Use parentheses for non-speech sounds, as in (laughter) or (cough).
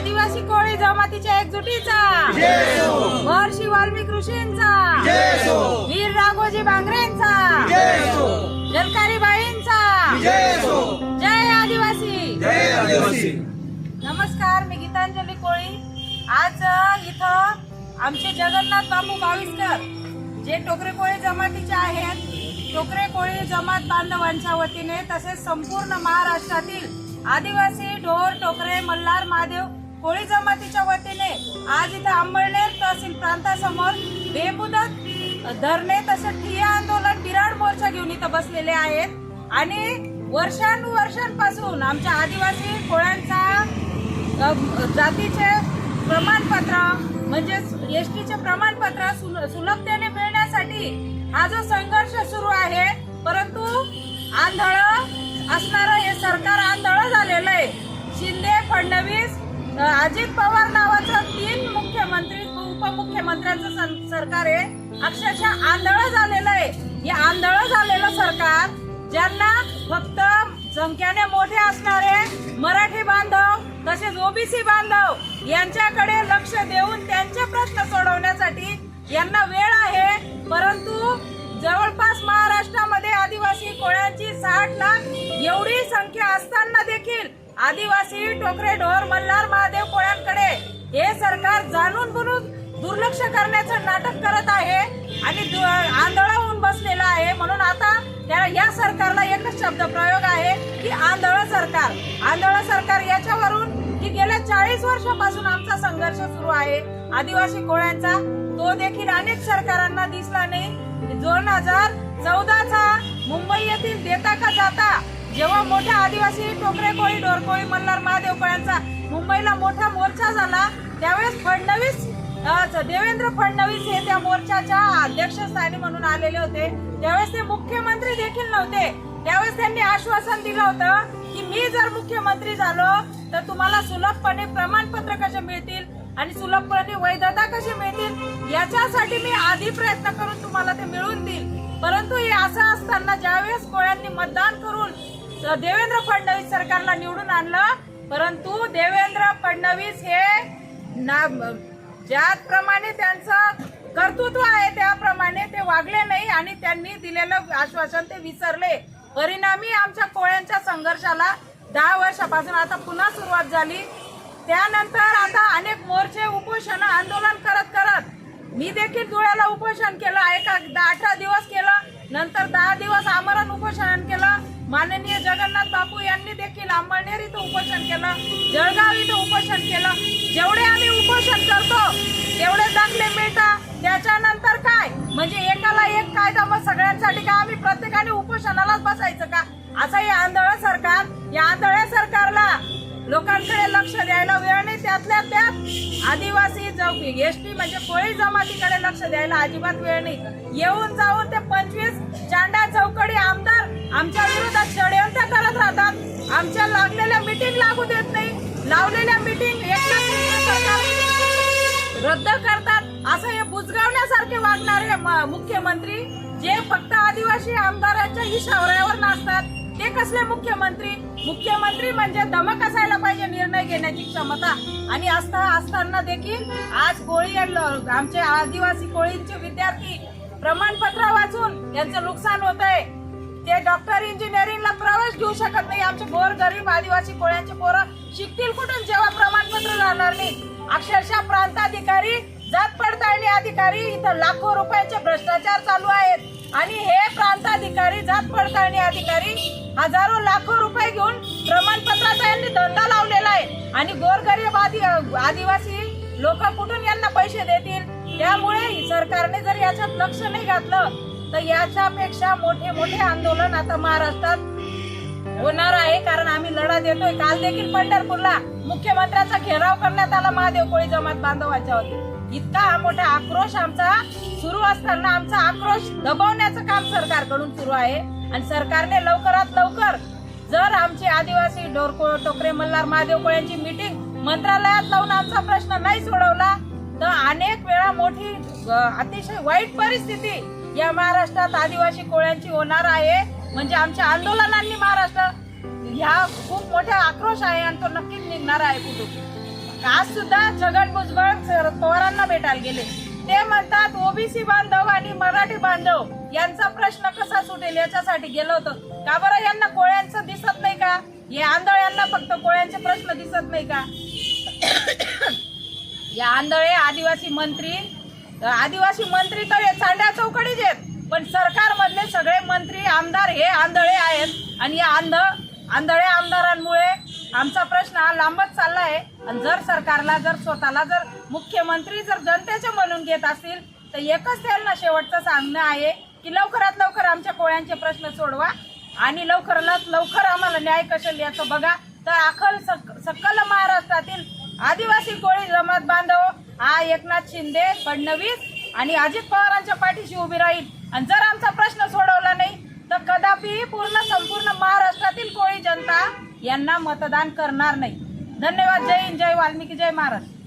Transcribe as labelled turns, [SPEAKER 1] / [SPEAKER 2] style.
[SPEAKER 1] आदिवासी कोळी जमातीच्या एकजुटीचा. महर्षी वाल्मिक ऋषींचा. वीर राघोजी बांगरेंचा जलकारी बाईंचा जय आदिवासी. नमस्कार मी गीतांजली कोळी. आज इथं आमचे जगन्नाथ बाबू बावीसकर जे टोकरे कोळी जमातीचे आहेत. टोकरे कोळी जमात बांधवांच्या वतीने तसेच संपूर्ण महाराष्ट्रातील आदिवासी ढोर टोकरे मल्हार महादेव कोळी जमातीच्या वतीने आज इथं अंबळनेर तहसील प्रांतासमोर बेमुदत धरणे तसंच ठिय्या आंदोलन बिराड मोर्चा घेऊन इथं बसलेले आहेत. आणि वर्षानुवर्षांपासून आमच्या आदिवासी कोळ्यांचा जातीचे प्रमाणपत्र म्हणजे एस टीचे प्रमाणपत्र सुल- सुलभतेने मिळण्यासाठी हा जो संघर्ष सुरू आहे परंतु आंधळ असणारं अजित पवार नावाचं तीन मुख्यमंत्री उपमुख्यमंत्र्यांचं सं- सरकार आहे. अक्षरशः आंधळ झालेलं आहे. हे आंधळ झालेलं सरकार ज्यांना फक्त संख्याने मोठे असणारे मराठी बांधव तसेच ओबीसी बांधव यांच्याकडे लक्ष देऊन त्यांचे प्रश्न सोडवण्यासाठी यांना वेळ आहे. परंतु जवळपास महाराष्ट्रामध्ये आदिवासी कोळ्यांची साठ लाख एवढी संख्या असताना देखील आदिवासी टोकरे ढोर मल्हार महादेव कोळ्यांकडे हे सरकार जाणून बुनून दुर्लक्ष करण्याचं नाटक करत आहे आणि दु- आंधळ होऊन बसलेलं आहे. म्हणून आता त्या या सरकारला एकच शब्द प्रयोग आहे की आंधळ सरकार. आंधळ सरकार याच्यावरून की गेल्या चाळीस वर्षापासून आमचा संघर्ष सुरू आहे. आदिवासी कोळ्यांचा तो देखील अनेक सरकारांना दिसला नाही. दोन हजार चौदाचा मुंबई येथील देता का जाता जेव्हा मोठा आदिवासी टोकरे कोळी डोरकोळी मल्हार महादेव कोळ्यांचा मुंबईला मोठा मोर्चा झाला त्यावेळेस फडणवीस देवेंद्र फडणवीस हे त्या मोर्चाच्या अध्यक्षस्थानी म्हणून आलेले होते. त्यावेळेस ते मुख्यमंत्री देखील नव्हते. त्यावेळेस त्यांनी आश्वासन दिलं होतं की मी जर मुख्यमंत्री झालो तर तुम्हाला सुलभपणे प्रमाणपत्र कसे मिळतील आणि सुलभपणे वैधता कशी मिळतील याच्यासाठी मी आधी प्रयत्न करून तुम्हाला ते मिळवून देईल. परंतु हे असं असताना ज्यावेळेस कोळ्यांनी मतदान करून देवेंद्र फडणवीस सरकारला निवडून आणलं. परंतु देवेंद्र फडणवीस हे ना ज्याप्रमाणे त्यांचं कर्तृत्व आहे त्याप्रमाणे ते वागले नाही आणि त्यांनी दिलेलं आश्वासन ते विसरले. परिणामी आमच्या कोळ्यांच्या संघर्षाला दहा वर्षापासून आता पुन्हा सुरुवात झाली. त्यानंतर आता अनेक मोर्चे उपोषण आंदोलन करत करत मी देखील धुळ्याला उपोषण केलं. एका अठरा दिवस केलं. नंतर दहा दिवस आमरण उपोषण केलं. माननीय जगन्नाथ बापू यांनी देखील अंबळनेर इथं उपोषण केलं जळगाव इथं उपोषण केलं. जेवढे आम्ही उपोषण करतो तेवढे दाखले मिळतात. त्याच्यानंतर काय? म्हणजे एकाला एक कायदा मग सगळ्यांसाठी का आम्ही प्रत्येकाने उपोषणालाच बसायचं का? असं हे आंधळ सरकार या आंधळ्या सरकारला लोकांकडे लक्ष द्यायला वेळ नाही त्यातल्या त्यात आदिवासी चौकी एसटी म्हणजे कोळी जमातीकडे लक्ष द्यायला अजिबात वेळ नाही. येऊन जाऊन ते पंचवीस लावलेल्या मिटिंग रद्द करतात. असं हे बुजगावण्यासारखे वागणारे म- मुख्यमंत्री जे फक्त आदिवासी आमदारांच्या इशाऱ्यावर नाचतात ते कसले मुख्यमंत्री? मुख्यमंत्री म्हणजे दमक असायला पाहिजे निर्णय घेण्याची क्षमता. आणि असता असताना देखील आज कोळी आमचे आदिवासी कोळींचे विद्यार्थी प्रमाणपत्र वाचून यांचं नुकसान होत आहे ते डॉक्टर इंजिनिअरिंगला प्रवेश घेऊ शकत नाही. आमचे गोर गरीब आदिवासी कोळ्यांचे पोरं शिकतील कुठून? जेव्हा प्रमाणपत्र राहणार नाही. अक्षरशः प्रांताधिकारी जात पडताळणी अधिकारी इथं लाखो रुपयाचे भ्रष्टाचार चालू आहेत. आणि हे प्रांताधिकारी जात पडताळणी अधिकारी हजारो लाखो रुपये घेऊन प्रमाणपत्राचा यांनी धंदा लावलेला आहे. आणि गोरगरीब आदि आदिवासी लोक कुठून यांना पैसे देतील? त्यामुळे सरकारने जर याच्यात लक्ष नाही घातलं तर याच्यापेक्षा मोठे मोठे आंदोलन आता महाराष्ट्रात होणार आहे कारण आम्ही लढा देतोय. काल देखील पंढरपूरला मुख्यमंत्र्यांचा घेराव करण्यात आला महादेव कोळी जमात बांधवाच्या होती इतका हा मोठा आक्रोश आमचा सुरू असताना आमचा आक्रोश दबवण्याचं काम सरकारकडून सुरू आहे. आणि सरकारने लवकरात लवकर जर आमचे आदिवासी डोरको टोकरे मल्हार महादेव कोळ्यांची मीटिंग मंत्रालयात लावून आमचा प्रश्न नाही सोडवला तर अनेक वेळा मोठी अतिशय वाईट परिस्थिती या महाराष्ट्रात आदिवासी कोळ्यांची होणार आहे. म्हणजे आमच्या आंदोलनांनी महाराष्ट्र ह्या खूप मोठा आक्रोश आहे आणि तो नक्कीच निघणार आहे कुठून. आज सुद्धा छगन भुजबळ पवारांना भेटायला गेले. ते म्हणतात ओबीसी बांधव आणि मराठी बांधव यांचा प्रश्न कसा सुटेल याच्यासाठी गेलो होतो. का बरं यांना कोळ्यांचं दिसत नाही का? हे आंधळ्यांना फक्त कोळ्यांचे प्रश्न दिसत नाही का? (coughs) या आंधळे आदिवासी मंत्री आदिवासी मंत्री तर हे चांड्या चौकडीच आहेत. पण सरकारमधले सगळे मंत्री आमदार हे आंधळे आहेत. आणि या आंध आंधळे आमदारांमुळे आमचा प्रश्न हा लांबच चालला आहे. आणि जर सरकारला जर स्वतःला जर मुख्यमंत्री जर जनतेचे म्हणून घेत असतील तर एकच त्यांना शेवटचं सांगणं आहे की लवकरात लवकर आमच्या कोळ्यांचे प्रश्न सोडवा. आणि लवकरात लवकर आम्हाला न्याय कशल याचं बघा. तर अखल सक- सकल महाराष्ट्रातील आदिवासी कोळी जमात बांधव हा एकनाथ शिंदे फडणवीस आणि अजित पवारांच्या पाठीशी उभी राहील. आणि जर आमचा प्रश्न सोडवला नाही तर कदापि पूर्ण संपूर्ण महाराष्ट्रातील कोळी जनता यांना मतदान करणार नाही. धन्यवाद. जय हिंद. जय वाल्मिकी. जय महाराष्ट्र.